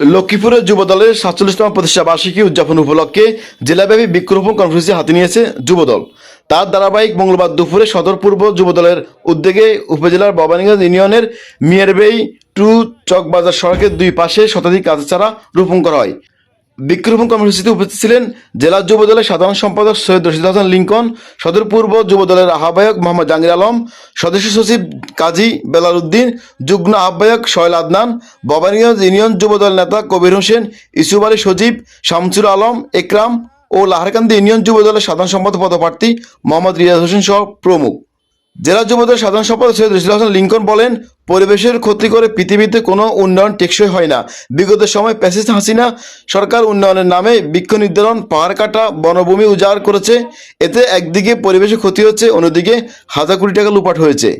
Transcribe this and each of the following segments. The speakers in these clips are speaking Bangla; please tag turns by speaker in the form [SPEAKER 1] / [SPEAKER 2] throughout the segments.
[SPEAKER 1] লক্ষ্মীপুরে যুব দলের সাতচল্লিশতম প্রতিষ্ঠা বার্ষিকী উদযাপন উপলক্ষে জেলাব্যাপী বৃক্ষরোপণ কর্মসূচি হাতে নিয়েছে যুবদল। তার ধারাবাহিক মঙ্গলবার দুপুরে সদর পূর্ব যুবদলের উদ্যোগে উপজেলার ভবানীগঞ্জ ইউনিয়নের মিয়ারবেই টু চকবাজার সড়কের দুই পাশে শতাধিক গাছ চারা রোপণ করা হয়। বৃক্ষরোপণ কর্মসূচিতে উপস্থিত ছিলেন জেলা যুবদলের সাধারণ সম্পাদক সৈয়দ রশিদ হাসান লিঙ্কন, সদর পূর্ব যুব দলের আহ্বায়ক মোহাম্মদ জাহাঙ্গীর আলম সদস্য সচিব কাজী বেলাল উদ্দিন, যুগ্ম আহ্বায়ক সোহেল আদনান, ভবানীগঞ্জ ইউনিয়ন যুবদল নেতা কবির হোসেন ইসুফ আলী সজীব, শামসুর আলম, একরাম ও লাহারকান্দি ইউনিয়ন যুব দলের সাধারণ সম্পাদক পদপ্রার্থী মোহাম্মদ রিয়াজ হোসেন সহ প্রমুখ। জেলা যুবদলের সাধারণ সম্পাদক সৈয়দ রশিদ হাসান লিঙ্কন বলেন, পরিবেশের ক্ষতি করে পৃথিবীতে কোনো উন্নয়ন টেকসই হয় না। বিগত সময় প্যাসিস হাসিনা সরকার উন্নয়নের নামে বৃক্ষ নির্ধারণ, পাহাড় কাটা, বনভূমি উজাড় করেছে। এতে একদিকে পরিবেশের ক্ষতি হচ্ছে, অন্যদিকে হাজার কোটি টাকা লুপাট হয়েছে।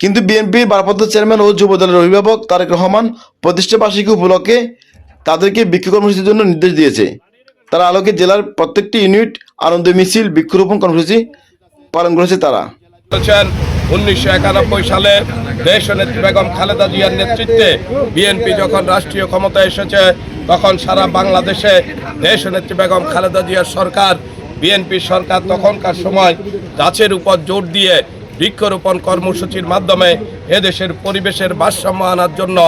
[SPEAKER 1] কিন্তু বিএনপির ভারপ্রাপ্ত চেয়ারম্যান ও যুবদলের অভিভাবক তারেক রহমান প্রতিষ্ঠা বার্ষিকী উপলক্ষে তাদেরকে বৃক্ষ কর্মসূচির জন্য নির্দেশ দিয়েছে। তার আলোকে জেলার প্রত্যেকটি ইউনিট আনন্দ মিছিল, বৃক্ষরোপণ কর্মসূচি পালন করেছে তারা।
[SPEAKER 2] করেছেন উনিশশো একানব্বই সালে দেশ নেত্রী বেগম খালেদা জিয়ার নেতৃত্বে বিএনপি যখন রাষ্ট্রীয় ক্ষমতায় এসেছে, তখন সারা বাংলাদেশে দেশ নেত্রী বেগম খালেদা জিয়ার সরকার, বিএনপি সরকার তখনকার সময় গাছের উপর জোর দিয়ে বৃক্ষরোপণ কর্মসূচির মাধ্যমে এদেশের পরিবেশের ভারসাম্য আনার জন্য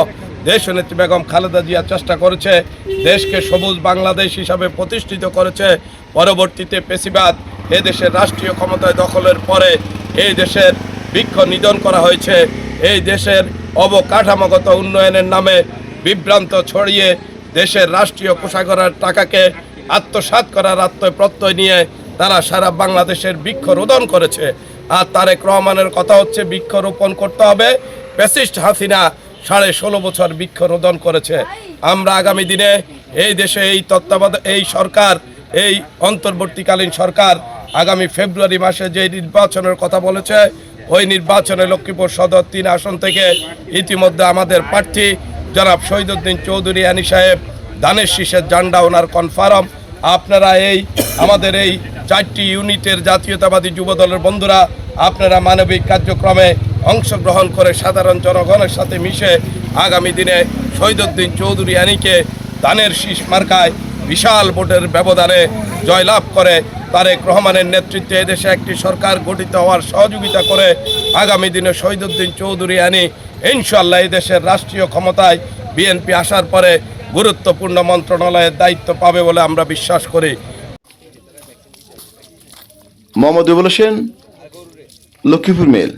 [SPEAKER 2] দেশ নেত্রী বেগম খালেদা জিয়া চেষ্টা করেছে, দেশকে সবুজ বাংলাদেশ হিসাবে প্রতিষ্ঠিত করেছে। পরবর্তীতে পেশিবাদ এদেশের রাষ্ট্রীয় ক্ষমতায় দখলের পরে এই দেশের বৃক্ষ নিধন করা হয়েছে। এই দেশের অবকাঠামোগত উন্নয়নের নামে বিভ্রান্ত ছড়িয়ে দেশের রাষ্ট্রীয় কোষাগারের টাকাকে আত্মসাৎ করার আত্মপ্রত্যয় নিয়ে তারা সারা বাংলাদেশের বৃক্ষ রোদন করেছে। আর তারেক রহমানের কথা হচ্ছে, বৃক্ষ রোপণ করতে হবে। প্যাসিস্ট হাসিনা সাড়ে ষোলো বছর বৃক্ষ রোদন করেছে। আমরা আগামী দিনে এই দেশে এই তত্ত্বাবধায়ক এই সরকার, এই অন্তর্বর্তীকালীন সরকার আগামী ফেব্রুয়ারি মাসে যে নির্বাচনের কথা বলেছে, ওই নির্বাচনে লক্ষ্মীপুর সদর তিন আসন থেকে ইতিমধ্যে আমাদের প্রার্থী জনাব শহীদুদ্দিন চৌধুরী আনি সাহেব ধানের শীষের জান্ডা ওনার কনফার্ম আপনারা এই, আমাদের এই চারটি ইউনিটের জাতীয়তাবাদী যুবদলের বন্ধুরা, আপনারা মানবিক কার্যক্রমে অংশগ্রহণ করে সাধারণ জনগণের সাথে মিশে আগামী দিনে শহীদুদ্দিন চৌধুরী আনিকে ধানের শীষ মার্কায় বিশাল ভোটের ব্যবধানে জয়লাভ করে তারেক রহমানের নেতৃত্বে এদেশে একটি সরকার গঠিত হওয়ার সহযোগিতা করে আগামী দিনে শহীদুদ্দিন চৌধুরী আনি। ইনশাল্লাহ দেশের রাষ্ট্রীয় ক্ষমতায় বিএনপি আসার পরে গুরুত্বপূর্ণ মন্ত্রণালয়ের দায়িত্ব পাবে বলে আমরা বিশ্বাস করি।
[SPEAKER 1] মোহাম্মদ হোসেন, লক্ষ্মীপুর মেল।